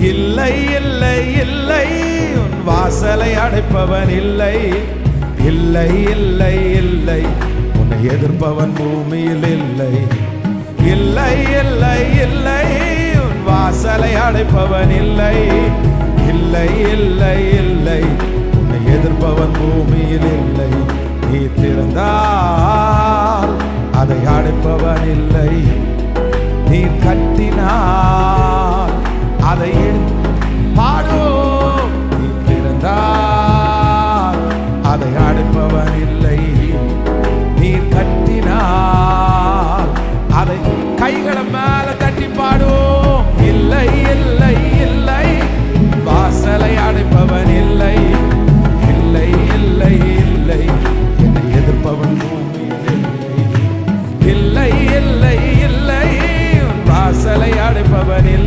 இல்லை இல்லை இல்லை. உன் வாசலை அடைப்பவன் இல்லை. இல்லை இல்லை இல்லை. உன்னை எதிர்ப்பவன் பூமியில் இல்லை. இல்லை இல்லை இல்லை. உன் வாசலை அடைப்பவன் இல்லை. இல்லை இல்லை இல்லை. உன்னை எதிர்ப்பவன் பூமியில் இல்லை. நீ திறந்தால் அதை அடைப்பவன் இல்லை. நீ கட்டினார்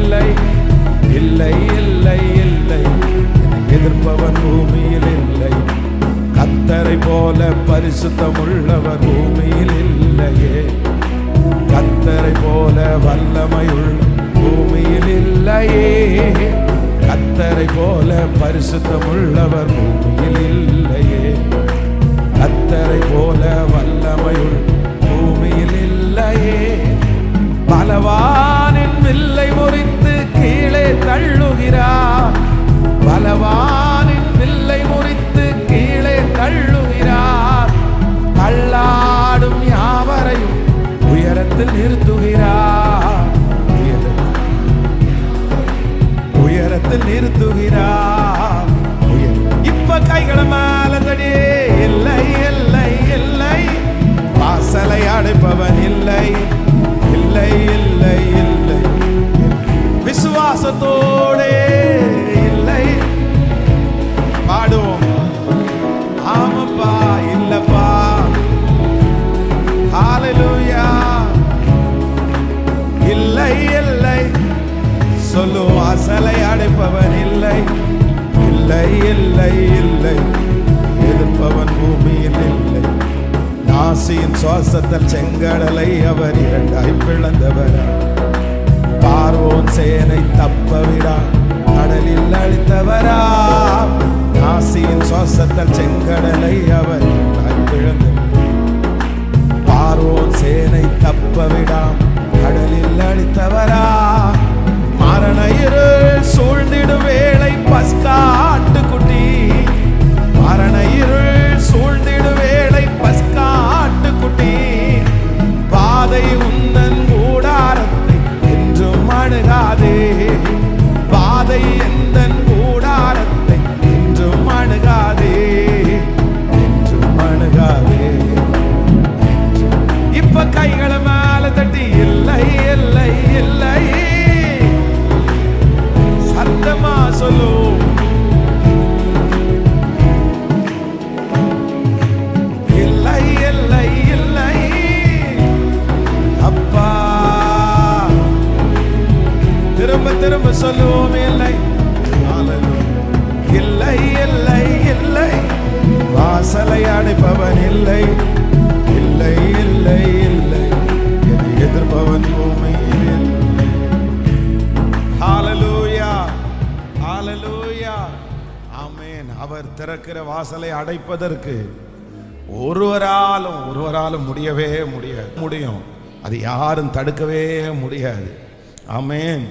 இல்லை இல்லை இல்லை இல்லை. எதிர்ப்பவன் பூமியில் இல்லை. கத்தரை போல பரிசுத்தம் உள்ளவர் பூமியில் இல்லையே. கத்தரை போல வல்லமையுள்ள பூமியில் இல்லையே. கத்தரை போல பரிசுத்தம் உள்ளவர் பூமியில் இல்லையே. கத்தரை போல வல்ல உயரத்தில் நிறுத்துகிறார். உயரத்தில். நிறுத்துகிறார். இப்ப கைகளை மேல தடியே இல்லை. சுவாசத்தல் செங்கடலை அவர் இரண்டாய் பிளந்தவர். பார்வோன் சேனை தப்பவிடா கடலில் அழித்தவரா. நாசியின் சுவாசத்தல் செங்கடலை அவர் இரண்டாய் பிளந்தவர். பார்வோன் சேனை தப்பவிடாம் கைகளை மேல தட்டி இல்லை இல்லை இல்லை. சத்தமா சொல்லு. இல்லை இல்லை இல்லை. அப்பா. திரும்ப திரும்ப சொல்லுவோம் இல்லை. இல்லை இல்லை இல்லை. வாசலை அடைப்பவன் இல்லை. ஆமேன். அவர் திறக்கிற வாசலை அடைப்பதற்கு ஒருவராலும் ஒருவராலும் முடியவே முடியாது. முடியும். அது யாரும் தடுக்கவே முடியாது. ஆமேன்.